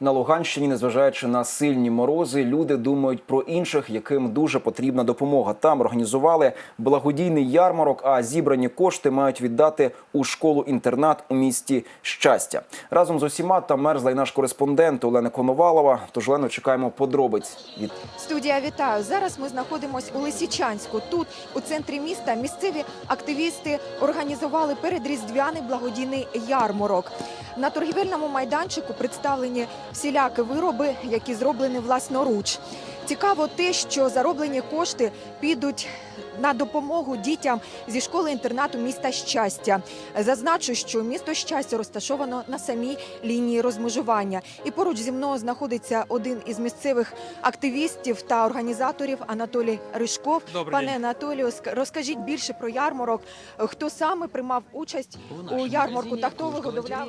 На Луганщині, незважаючи на сильні морози, люди думають про інших, яким дуже потрібна допомога. Там організували благодійний ярмарок, а зібрані кошти мають віддати у школу-інтернат у місті щастя. Разом з усіма там мерзла й наш кореспондент Олена Коновалова. Тож Олено, чекаємо подробиць від Студія вітаю. Зараз ми знаходимося у Лисичанську. Тут, у центрі міста, місцеві активісти організували передріздвяний благодійний ярмарок. На торгівельному майданчику представлені всілякі вироби, які зроблені власноруч. Цікаво те, що зароблені кошти підуть на допомогу дітям зі школи інтернату міста щастя. Зазначу, що місто щастя розташовано на самій лінії розмежування. І поруч зі мною знаходиться один із місцевих активістів та організаторів Анатолій Ришков. Добрий Пане день. Анатолію, ск- розкажіть більше про ярмарок. Хто саме приймав участь у ярмарку та хто виготовляв?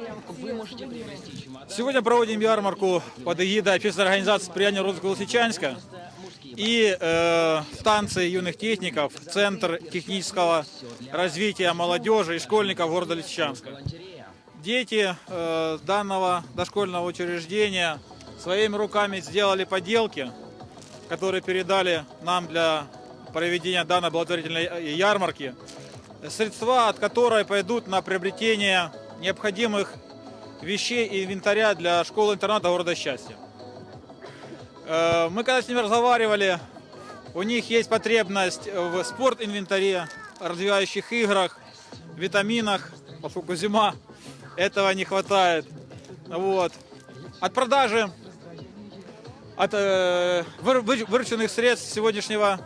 Сегодня проводим ярмарку под эгидой общественной организации «Сприяние розвитку Лисичанска» и э, станции юных техников, Центр технического развития молодежи и школьников города Лисичанска. Дети э, данного дошкольного учреждения своими руками сделали поделки, которые передали нам для проведения данной благотворительной э, ярмарки, средства от которой пойдут на приобретение необходимых вещей и инвентаря для школы-интерната города Счастья. Э, Мы когда с ними разговаривали, у них есть потребность в спорт-инвентаре, развивающих играх, витаминах, поскольку зима, этого не хватает. Вот. От продажи, от э, выр- вы- вырученных средств сегодняшнего,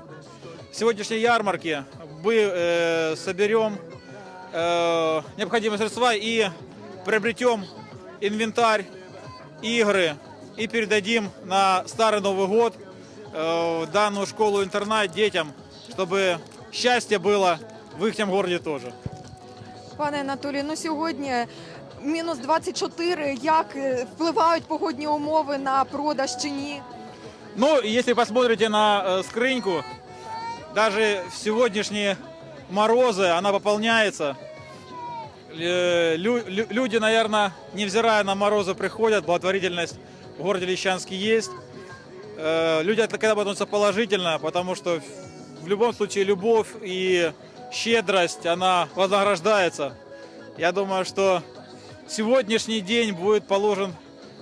сегодняшней ярмарки мы э, соберем э, необходимые средства и приобретем инвентарь, игры и передадим на Старый Новый год э, в данную школу-интернат детям, чтобы счастье было в их городе тоже. Пане Анатолію, ну сьогодні мінус 24. Як е, впливають погодні умови на продаж чи ні? Ну, если посмотрите на э, скрыньку, даже в сегодняшние морозы она пополняется. Э, лю- лю- люди, наверное, невзирая на морозы, приходят, благотворительность в городе Лещанске есть. Э, люди от- к этому относятся положительно, потому что в любом случае любовь и щедрость, она вознаграждается. Я думаю, что сегодняшний день будет положен,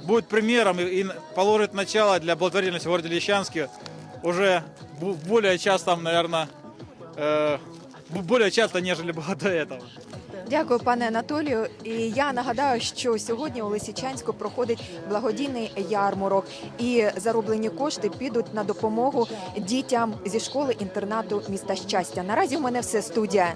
будет примером и, положит начало для благотворительности в городе Лещанске уже более часто, наверное, э, более часто, нежели было до этого. Дякую, пане Анатолію. І я нагадаю, що сьогодні у Лисичанську проходить благодійний ярмарок, і зароблені кошти підуть на допомогу дітям зі школи інтернату міста щастя. Наразі в мене все студія.